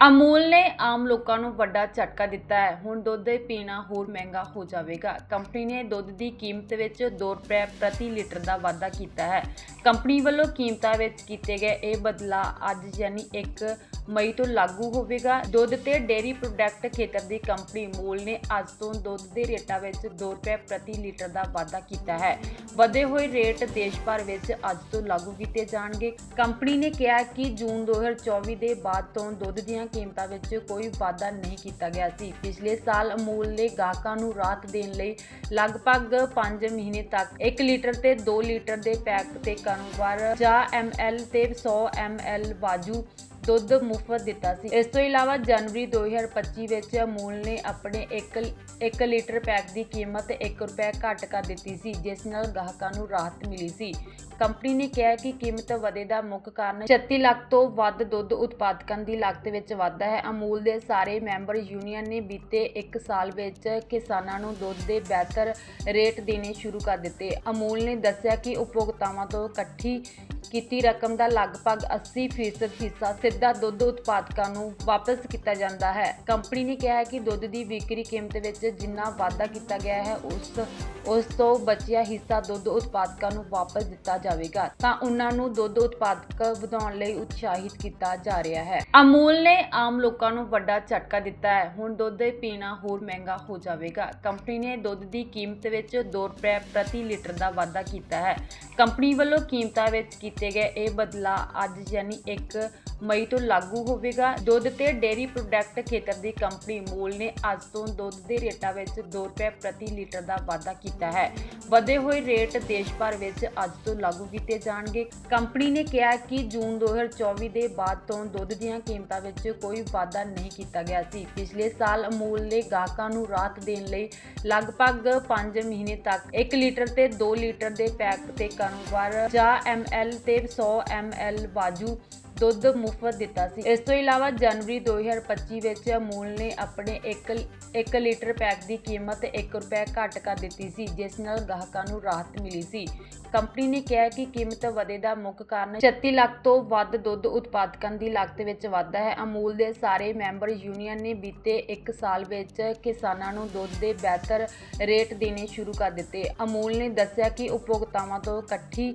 ਅਮੂਲ ਨੇ ਆਮ ਲੋਕਾਂ ਨੂੰ ਵੱਡਾ ਝਟਕਾ ਦਿੱਤਾ ਹੈ। ਹੁਣ ਦੁੱਧ ਪੀਣਾ ਹੋਰ ਮਹਿੰਗਾ ਹੋ ਜਾਵੇਗਾ। ਕੰਪਨੀ ਨੇ ਦੁੱਧ ਦੀ ਕੀਮਤ ਵਿੱਚ 2 ਰੁਪਏ ਪ੍ਰਤੀ ਲੀਟਰ ਦਾ ਵਾਧਾ ਕੀਤਾ ਹੈ। ਕੰਪਨੀ ਵੱਲੋਂ ਕੀਮਤਾਂ ਵਿੱਚ ਕੀਤੇ ਗਏ ਇਹ ਬਦਲਾਅ ਅੱਜ ਯਾਨੀ 1 ਮਈ ਤੋਂ ਲਾਗੂ ਹੋਵੇਗਾ। ਦੁੱਧ ਤੇ ਡੇਅਰੀ ਪ੍ਰੋਡਕਟ ਖੇਤਰ ਦੀ ਕੰਪਨੀ ਮੂਲ ਨੇ ਅੱਜ ਤੋਂ ਦੁੱਧ ਦੇ ਰੇਟਾਂ ਵਿੱਚ 2 ਰੁਪਏ ਪ੍ਰਤੀ ਲੀਟਰ ਦਾ ਵਾਧਾ ਕੀਤਾ ਹੈ। ਵਧੇ ਹੋਏ ਰੇਟ ਦੇਸ਼ ਭਰ ਵਿੱਚ ਅੱਜ ਤੋਂ ਲਾਗੂ ਕੀਤੇ ਜਾਣਗੇ। ਕੰਪਨੀ ਨੇ ਕਿਹਾ ਕਿ ਜੂਨ 2024 ਦੇ ਬਾਅਦ ਤੋਂ ਦੁੱਧ ਦੀਆਂ ਕੀਮਤਾਂ ਵਿੱਚ ਕੋਈ ਵਾਧਾ ਨਹੀਂ ਕੀਤਾ ਗਿਆ ਸੀ। ਪਿਛਲੇ ਸਾਲ ਅਮੂਲ ਨੇ ਗਾਹਕਾਂ ਨੂੰ ਰਾਹਤ ਦੇਣ ਲਈ ਲਗਭਗ 5 ਮਹੀਨੇ ਤੱਕ 1 ਲੀਟਰ ਤੇ 2 ਲੀਟਰ ਦੇ ਪੈਕ ਤੇ ਕਾਰੋਬਾਰ ਜਾਂ ml ਤੇ 100 ml ਬਾਜੂ ਦੁੱਧ ਮੁਫਤ ਦਿੱਤਾ ਸੀ। ਇਸ ਤੋਂ ਇਲਾਵਾ ਜਨਵਰੀ 2025 ਵਿੱਚ ਅਮੂਲ ਨੇ ਆਪਣੇ 1 1 ਲੀਟਰ ਪੈਕ ਦੀ ਕੀਮਤ 1 ਰੁਪਏ ਘੱਟ ਕਰ ਦਿੱਤੀ ਸੀ, ਜਿਸ ਨਾਲ ਗਾਹਕਾਂ ਨੂੰ ਰਾਹਤ ਮਿਲੀ ਸੀ। ਕੰਪਨੀ ਨੇ ਕਿਹਾ ਕਿ ਕੀਮਤ ਵਧੇ ਦਾ ਮੁੱਖ ਕਾਰਨ 36 ਲੱਖ ਤੋਂ ਵੱਧ ਦੁੱਧ ਉਤਪਾਦਕਾਂ ਦੀ ਲਾਗਤ ਵਿੱਚ ਵਾਧਾ ਹੈ। ਅਮੂਲ ਦੇ ਸਾਰੇ ਮੈਂਬਰ ਯੂਨੀਅਨ ਨੇ ਬੀਤੇ 1 ਸਾਲ ਵਿੱਚ ਕਿਸਾਨਾਂ ਨੂੰ ਦੁੱਧ ਦੇ ਬਿਹਤਰ ਰੇਟ ਦੇਣੇ ਸ਼ੁਰੂ ਕਰ ਦਿੱਤੇ। ਅਮੂਲ ਨੇ ਦੱਸਿਆ ਕਿ ਉਪਭੋਗਤਾਵਾਂ ਤੋਂ ਇਕੱਠੀ ਕੀਤੀ ਰਕਮ ਦਾ ਲਗਭਗ 80% ਹਿੱਸਾ ਸਿੱਧਾ ਦੁੱਧ ਉਤਪਾਦਕਾਂ ਨੂੰ ਵਾਪਸ ਕੀਤਾ ਜਾਂਦਾ ਹੈ। ਕੰਪਨੀ ਨੇ ਕਿਹਾ ਹੈ ਕਿ ਦੁੱਧ ਦੀ ਵਿਕਰੀ ਕੀਮਤ ਵਿੱਚ ਜਿੰਨਾ ਵਾਧਾ ਕੀਤਾ ਗਿਆ ਹੈ, ਉਸ ਉਸ ਤੋਂ ਬਚਿਆ ਹਿੱਸਾ ਦੁੱਧ ਉਤਪਾਦਕਾਂ ਨੂੰ ਵਾਪਸ ਦਿੱਤਾ ਜਾਵੇਗਾ। ਤਾਂ ਉਹਨਾਂ ਨੂੰ ਦੁੱਧ ਉਤਪਾਦਕ ਵਧਾਉਣ ਲਈ ਉਤਸ਼ਾਹਿਤ ਕੀਤਾ ਜਾ ਰਿਹਾ ਹੈ। ਅਮੂਲ ਨੇ ਆਮ ਲੋਕਾਂ ਨੂੰ ਵੱਡਾ ਝਟਕਾ ਦਿੱਤਾ ਹੈ। ਹੁਣ ਦੁੱਧ ਪੀਣਾ ਹੋਰ ਮਹਿੰਗਾ ਹੋ ਜਾਵੇਗਾ। ਕੰਪਨੀ ਨੇ ਦੁੱਧ ਦੀ ਕੀਮਤ ਵਿੱਚ 2 ਰੁਪਏ ਪ੍ਰਤੀ ਲੀਟਰ ਦਾ ਵਾਧਾ ਕੀਤਾ ਹੈ। ਕੰਪਨੀ ਵੱਲੋਂ ਕੀਮਤਾਂ ਵਿੱਚ ਕੀਤੇ ਗਏ। ਇਹ ਬਦਲਾਅ ਅੱਜ ਯਾਨੀ 1 ਮਈ ਤੋਂ ਲਾਗੂ ਹੋਵੇਗਾ। ਦੁੱਧ ਤੇ ਡੇਅਰੀ ਪ੍ਰੋਡਕਟ ਖੇਤਰ ਦੀ ਕੰਪਨੀ ਮੂਲ ਨੇ ਅੱਜ ਤੋਂ ਦੁੱਧ ਦੇ ਰੇਟਾਂ ਵਿੱਚ 2 ਰੁਪਏ ਪ੍ਰਤੀ ਲੀਟਰ ਦਾ ਵਾਧਾ ਕੀਤਾ ਹੈ। ਵਧੇ ਹੋਏ ਰੇਟ ਦੇਸ਼ ਭਰ ਵਿੱਚ ਅੱਜ ਤੋਂ ਲਾਗੂ ਕੀਤੇ ਜਾਣਗੇ। ਕੰਪਨੀ ਨੇ ਕਿਹਾ ਕਿ ਜੂਨ 2024 ਦੇ ਬਾਅਦ ਤੋਂ ਦੁੱਧ ਦੀਆਂ ਕੀਮਤਾਂ ਵਿੱਚ ਕੋਈ ਵਾਧਾ ਨਹੀਂ ਕੀਤਾ ਗਿਆ ਸੀ। ਪਿਛਲੇ ਸਾਲ ਅਮੂਲ ਨੇ ਗਾਹਕਾਂ ਨੂੰ ਰਾਹਤ ਦੇਣ ਲਈ ਲਗਭਗ 5 ਮਹੀਨੇ ਤੱਕ 1 ਲੀਟਰ ਤੇ 2 ਲੀਟਰ ਦੇ ਪੈਕ ਤੇ ਕਾਰੋਬਾਰ ਜਾਂ ml ਤੇ 100 ml ਬਾਜੂ ਦੁੱਧ ਮੁਫਤ ਦਿੱਤਾ ਸੀ। ਇਸ ਤੋਂ ਇਲਾਵਾ ਜਨਵਰੀ 2025 ਵਿੱਚ ਅਮੂਲ ਨੇ ਆਪਣੇ 1 1 ਲੀਟਰ ਪੈਕ ਦੀ ਕੀਮਤ 1 ਰੁਪਏ ਘੱਟ ਕਰ ਦਿੱਤੀ ਸੀ, ਜਿਸ ਨਾਲ ਗਾਹਕਾਂ ਨੂੰ ਰਾਹਤ ਮਿਲੀ ਸੀ। ਕੰਪਨੀ ਨੇ ਕਿਹਾ ਕਿ ਕੀਮਤ ਵਧੇ ਦਾ ਮੁੱਖ ਕਾਰਨ 36 ਲੱਖ ਤੋਂ ਵੱਧ ਦੁੱਧ ਉਤਪਾਦਕਾਂ ਦੀ ਲਾਗਤ ਵਿੱਚ ਵਾਧਾ ਹੈ। ਅਮੂਲ ਦੇ ਸਾਰੇ ਮੈਂਬਰ ਯੂਨੀਅਨ ਨੇ ਬੀਤੇ 1 ਸਾਲ ਵਿੱਚ ਕਿਸਾਨਾਂ ਨੂੰ ਦੁੱਧ ਦੇ ਬਿਹਤਰ ਰੇਟ ਦੇਣੇ ਸ਼ੁਰੂ ਕਰ ਦਿੱਤੇ। ਅਮੂਲ ਨੇ ਦੱਸਿਆ ਕਿ ਉਪਭੋਗਤਾਵਾਂ ਤੋਂ ਇਕੱਠੀ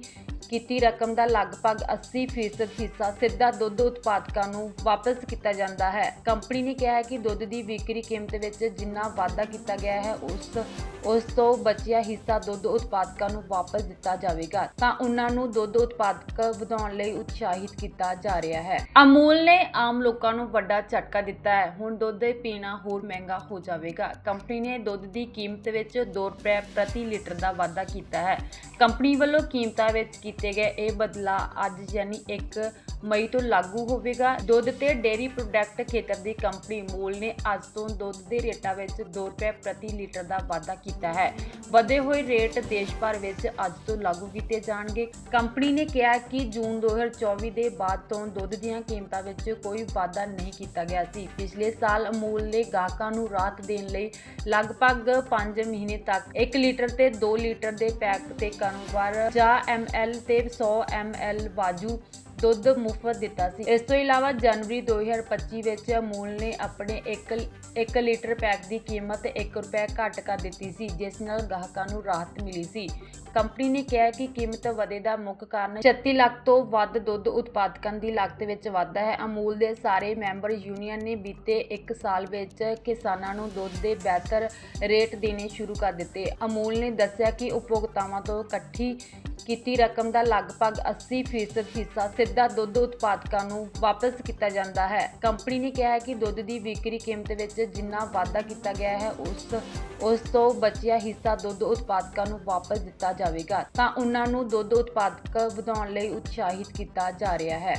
ਕੀਤੀ ਰਕਮ ਦਾ ਲਗਭਗ 80% ਹਿੱਸਾ ਸਿੱਧਾ ਦੁੱਧ ਉਤਪਾਦਕਾਂ ਨੂੰ ਵਾਪਸ ਕੀਤਾ ਜਾਂਦਾ ਹੈ। ਕੰਪਨੀ ਨੇ ਕਿਹਾ ਹੈ ਕਿ ਦੁੱਧ ਦੀ ਵਿਕਰੀ ਕੀਮਤ ਵਿੱਚ ਜਿੰਨਾ ਵਾਧਾ ਕੀਤਾ ਗਿਆ ਹੈ, ਉਸ ਉਸ ਤੋਂ ਬਚਿਆ ਹਿੱਸਾ ਦੁੱਧ ਉਤਪਾਦਕਾਂ ਨੂੰ ਵਾਪਸ ਦਿੱਤਾ ਜਾਵੇਗਾ। ਤਾਂ ਉਹਨਾਂ ਨੂੰ ਦੁੱਧ ਉਤਪਾਦਕ ਵਧਾਉਣ ਲਈ ਉਤਸ਼ਾਹਿਤ ਕੀਤਾ ਜਾ ਰਿਹਾ ਹੈ। ਅਮੂਲ ਨੇ ਆਮ ਲੋਕਾਂ ਨੂੰ ਵੱਡਾ ਝਟਕਾ ਦਿੱਤਾ ਹੈ। ਹੁਣ ਦੁੱਧ ਪੀਣਾ ਹੋਰ ਮਹਿੰਗਾ ਹੋ ਜਾਵੇਗਾ। ਕੰਪਨੀ ਨੇ ਦੁੱਧ ਦੀ ਕੀਮਤ ਵਿੱਚ 2 ਰੁਪਏ ਪ੍ਰਤੀ ਲੀਟਰ ਦਾ ਵਾਧਾ ਕੀਤਾ ਹੈ। ਕੰਪਨੀ ਵੱਲੋਂ ਕੀਮਤਾਂ ਵਿੱਚ ਕੀਤੇ ਗਏ ਇਹ ਬਦਲਾ ਅੱਜ ਯਾਨੀ 1 ਮਈ ਤੋਂ ਲਾਗੂ ਹੋਵੇਗਾ। ਦੁੱਧ ਤੇ ਡੇਅਰੀ ਪ੍ਰੋਡਕਟ ਖੇਤਰ ਦੀ ਕੰਪਨੀ ਮੂਲ ਨੇ ਅੱਜ ਤੋਂ ਦੁੱਧ ਦੇ ਰੇਟਾਂ ਵਿੱਚ 2 ਰੁਪਏ ਪ੍ਰਤੀ ਲੀਟਰ ਦਾ ਵਾਧਾ ਕੀਤਾ ਹੈ। ਵਧੇ ਹੋਏ ਰੇਟ ਦੇਸ਼ ਭਰ ਵਿੱਚ ਅੱਜ ਤੋਂ ਲਾਗੂ ਕੀਤੇ ਜਾਣਗੇ। ਕੰਪਨੀ ਨੇ ਕਿਹਾ ਕਿ ਜੂਨ 2024 ਦੇ ਬਾਅਦ ਤੋਂ ਦੁੱਧ ਦੀਆਂ ਕੀਮਤਾਂ ਵਿੱਚ ਕੋਈ ਵਾਧਾ ਨਹੀਂ ਕੀਤਾ ਗਿਆ ਸੀ। ਪਿਛਲੇ ਸਾਲ ਅਮੂਲ ਨੇ ਗਾਹਕਾਂ ਨੂੰ ਰਾਹਤ ਦੇਣ ਲਈ ਲਗਭਗ 5 ਮਹੀਨੇ ਤੱਕ 1 ਲੀਟਰ ਤੇ 2 ਲੀਟਰ ਦੇ ਪੈਕ ਤੇ ਕਾਰੋਬਾਰ ਜਾਂ ml ਤੇ 100 ml ਵਾਜੂ ਦੁੱਧ ਮੁਫਤ ਦਿੱਤਾ ਸੀ। ਇਸ ਤੋਂ ਇਲਾਵਾ ਜਨਵਰੀ 2025 ਵਿੱਚ ਅਮੂਲ ਨੇ ਆਪਣੇ 1 1 ਲੀਟਰ ਪੈਕ ਦੀ ਕੀਮਤ 1 ਰੁਪਏ ਘੱਟ ਕਰ ਦਿੱਤੀ ਸੀ, ਜਿਸ ਨਾਲ ਗਾਹਕਾਂ ਨੂੰ ਰਾਹਤ ਮਿਲੀ ਸੀ। ਕੰਪਨੀ ਨੇ ਕਿਹਾ ਕਿ ਕੀਮਤ ਵਧੇ ਦਾ ਮੁੱਖ ਕਾਰਨ 36 ਲੱਖ ਤੋਂ ਵੱਧ ਦੁੱਧ ਉਤਪਾਦਕਾਂ ਦੀ ਲਾਗਤ ਵਿੱਚ ਵਾਧਾ ਹੈ। ਅਮੂਲ ਦੇ ਸਾਰੇ ਮੈਂਬਰ ਯੂਨੀਅਨ ਨੇ ਬੀਤੇ 1 ਸਾਲ ਵਿੱਚ ਕਿਸਾਨਾਂ ਨੂੰ ਦੁੱਧ ਦੇ ਬਿਹਤਰ ਰੇਟ ਦੇਣੇ ਸ਼ੁਰੂ ਕਰ ਦਿੱਤੇ। ਅਮੂਲ ਨੇ ਦੱਸਿਆ ਕਿ ਉਪਭੋਗਤਾਵਾਂ ਤੋਂ ਇਕੱਠੀ ਕੀਤੀ ਰਕਮ ਦਾ ਲਗਭਗ 80% ਹਿੱਸਾ ਸਿੱਧਾ ਦੁੱਧ ਉਤਪਾਦਕਾਂ ਨੂੰ ਵਾਪਸ ਕੀਤਾ ਜਾਂਦਾ ਹੈ। ਕੰਪਨੀ ਨੇ ਕਿਹਾ ਹੈ ਕਿ ਦੁੱਧ ਦੀ ਵਿਕਰੀ ਕੀਮਤ ਵਿੱਚ ਜਿੰਨਾ ਵਾਧਾ ਕੀਤਾ ਗਿਆ ਹੈ, ਉਸ ਉਸ ਤੋਂ ਬਚਿਆ ਹਿੱਸਾ ਦੁੱਧ ਉਤਪਾਦਕਾਂ ਨੂੰ ਵਾਪਸ ਦਿੱਤਾ ਜਾਵੇਗਾ। ਤਾਂ ਉਹਨਾਂ ਨੂੰ ਦੁੱਧ ਉਤਪਾਦਕ ਵਧਾਉਣ ਲਈ ਉਤਸ਼ਾਹਿਤ ਕੀਤਾ ਜਾ ਰਿਹਾ ਹੈ।